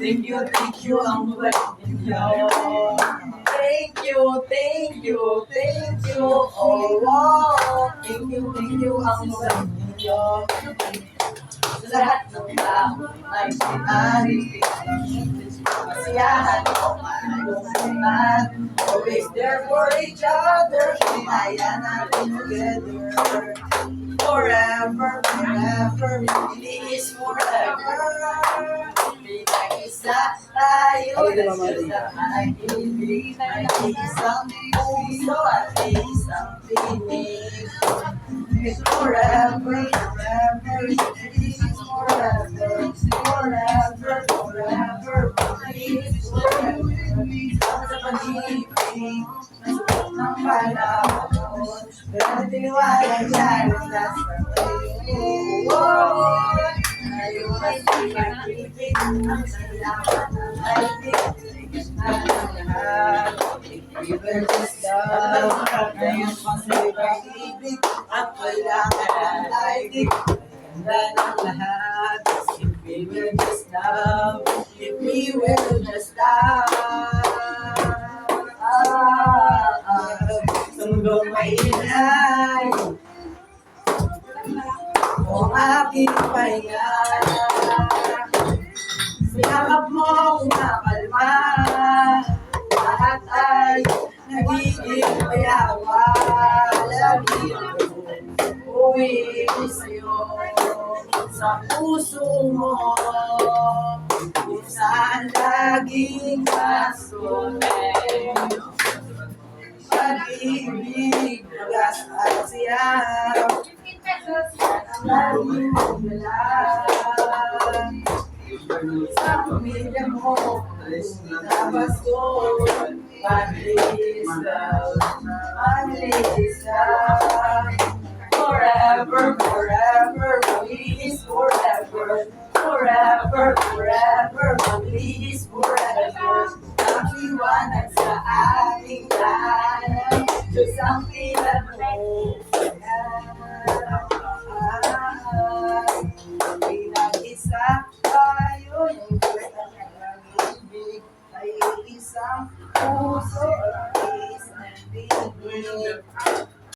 Thank you, thank you, ang Thank you, thank you, thank you, oh wow. Thank you, thank you, ang Sa lahat ng tao ay sinari, masiyahan o malungkutan. Always there for each other, kinaya natin together. Forever, forever, it is forever. Pinag-isa tayo sa pag-ibig, may isang puso at isang tinig. It's forever, forever, pero tiniwala dyan na sa ngayon. Ngayon ay pag-ibig, ang salamat ng ating will just love, ngayon pang pag-ibig, ang kailangan ng ating ganda ng lahat. If we will just love, if we will just. Ah, ah, sa mundong maingay, o aking pahinga. Sinakap mo kung nakalma, lahat ay nagiging mayawa. Lagi uwi sa'yo sa puso mo, kung saan laging kasunod. Pag-ibig, magas at siya, ang laging maglalang. Sa pamilya mo, sa Pasko, Manlis love, Manlis love. Forever, forever, please forever. Forever, forever, please forever. Ang liwanag sa ating lahat. Diyos ang pinag isang puso ang taste ng bibig.